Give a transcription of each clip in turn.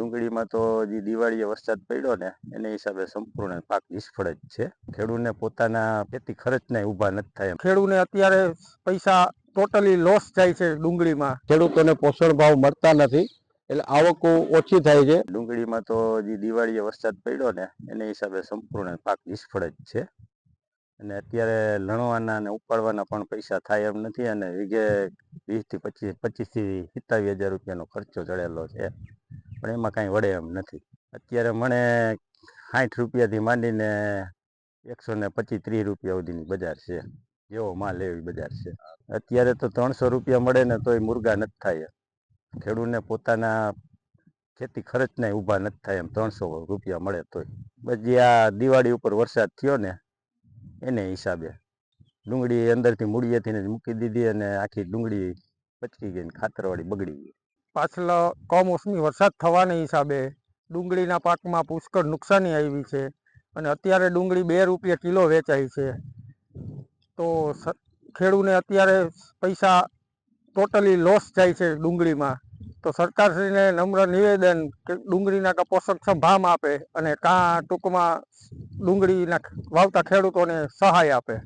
ડુંગળીમાં તો જે દિવાળીએ વરસાદ પડ્યો ને, એને હિસાબે સંપૂર્ણ પાક નિષ્ફળ જ છે. ખેડૂતને પોતાના ખેતી ખર્ચને ઊભા નથી થાય. ખેડૂને અત્યારે પૈસા ટોટલી લોસ જાય છે ડુંગળીમાં. ખેડૂતોને પોષણ ભાવ મળતા નથી, એટલે આવકો ઓછી થાય છે. ડુંગળીમાં તો જે દિવાળીએ વરસાદ પડ્યો ને, એને હિસાબે સંપૂર્ણ પાક નિષ્ફળ જ છે. અને અત્યારે લણવાના અને ઉપાડવાના પણ પૈસા થાય એમ નથી, અને વીઘે વીસથી પચીસ પચીસથી સિત્તાવીસ હજાર રૂપિયાનો ખર્ચો ચડેલો છે. પણ એમાં કાંઈ વળે એમ નથી. અત્યારે મને સાઠ રૂપિયાથી માંડીને એકસો ને પચીસ ત્રીસ રૂપિયા સુધીની બજાર છે. જેવો માલ એવી બજાર છે. અત્યારે તો ત્રણસો રૂપિયા મળે ને તોય મુર્ગા નથી થાય ખેડૂતને પોતાના ખેતી ખર્ચને ઊભા નથી થાય એમ. ત્રણસો રૂપિયા મળે તોય. પછી આ દિવાળી ઉપર વરસાદ થયો ને, એને હિસાબે ડુંગળી અંદરથી મૂળિયેથી ને મૂકી દીધી અને આખી ડુંગળી પચકી ગઈ ને ખાતરવાળી બગડી ગઈ. પાછલો કમોસમી વરસાદ થવાને હિસાબે ડુંગળીના પાકમાં પુષ્કળ નુકસાની આવી છે અને અત્યારે ડુંગળી બે રૂપિયા કિલો વેચાય છે. તો ખેડૂને અત્યારે પૈસા ટોટલી લોસ જાય છે ડુંગળીમાં. તો સરકારશ્રીને નમ્ર નિવેદન કે ડુંગળીના કાં પોષકક્ષમ ભામ આપે અને કાં ટૂંકમાં ડુંગળીના વાવતા ખેડૂતોને સહાય આપે.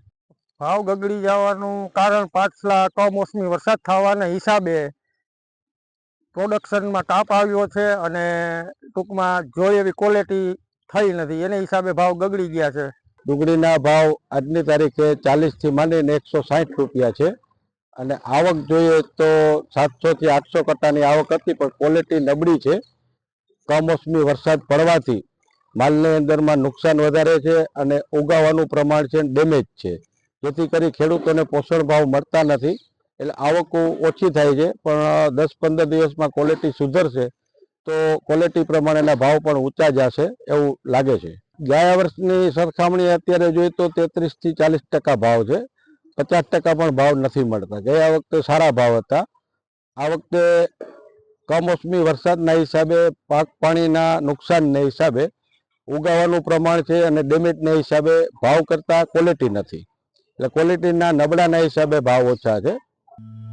ભાવ ગગડી જવાનું કારણ પાછલા કમોસમી વરસાદ થવાના હિસાબે પ્રોડક્શનમાં કાપ આવ્યો છે અને ટૂંકમાં જોઈ એવી ક્વોલિટી થઈ નથી. એને હિસાબે ભાવ ગગડી ગયા છે. ડુંગળીના ભાવ આજની તારીખે ચાલીસથી માંડીને એકસો સાઠ રૂપિયા છે. અને આવક જોઈએ તો સાતસોથી આઠસો કટ્ટાની આવક હતી, પણ ક્વોલિટી નબળી છે. કમોસમી વરસાદ પડવાથી માલની અંદરમાં નુકસાન વધારે છે અને ઉગાવાનું પ્રમાણ છે ડેમેજ છે. જેથી કરી ખેડૂતોને પોષણ ભાવ મળતા નથી. એટલે આવકો ઓછી થાય છે, પણ દસ પંદર દિવસમાં ક્વોલિટી સુધરશે, તો ક્વોલિટી પ્રમાણેના ભાવ પણ ઊંચા જશે એવું લાગે છે. ગયા વર્ષની સરખામણી અત્યારે જોઈએ તો તેત્રીસથી ચાલીસ ટકા ભાવ છે, પચાસ ટકા પણ ભાવ નથી મળતા. ગયા વખતે સારા ભાવ હતા. આ વખતે કમોસમી વરસાદના હિસાબે, પાક પાણીના નુકસાનને હિસાબે ઉગાવાનું પ્રમાણ છે અને ડેમેજના હિસાબે ભાવ કરતાં ક્વોલિટી નથી. એટલે ક્વોલિટીના નબળાના હિસાબે ભાવ ઓછા છે. you.